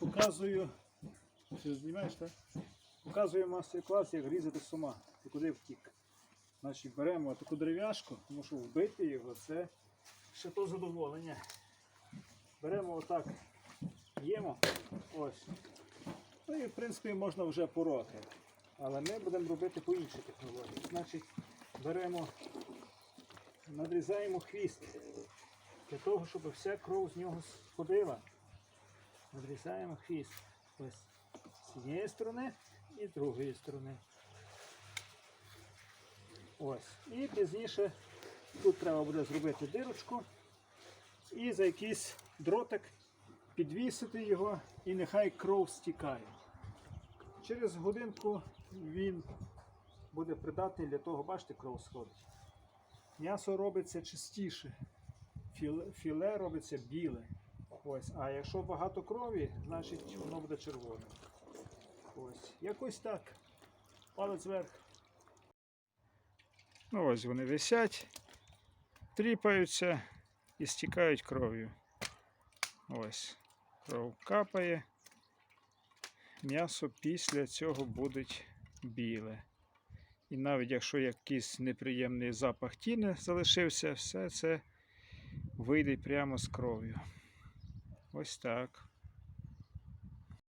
Показую. Ти знімаєш, так? Показую мастер-клас, як різати сума. Ти куди втік? Значить, беремо таку дерев'яшку, тому що вбити його це ще то задоволення. Беремо отак, їмо. Ось. Ну і в принципі можна вже пороти. Але ми будемо робити по іншій технології. Значить, беремо, надрізаємо хвіст для того, щоб вся кров з нього сходила. Надрізаємо хвіст. Ось з однієї сторони і з другої сторони. Ось. І пізніше тут треба буде зробити дирочку і за якийсь дротик підвісити його і нехай кров стікає. Через годинку він буде придатний для того, бачите, кров сходить. М'ясо робиться чистіше, філе робиться біле. Ось. А якщо багато крові, значить воно буде червоне. Ось. Якось так. Палець вверх. Ну ось вони висять, тріпаються і стікають кров'ю. Ось. Кров капає. М'ясо після цього буде біле. І навіть якщо якийсь неприємний запах тіни залишився, все це вийде прямо з кров'ю. Ось так.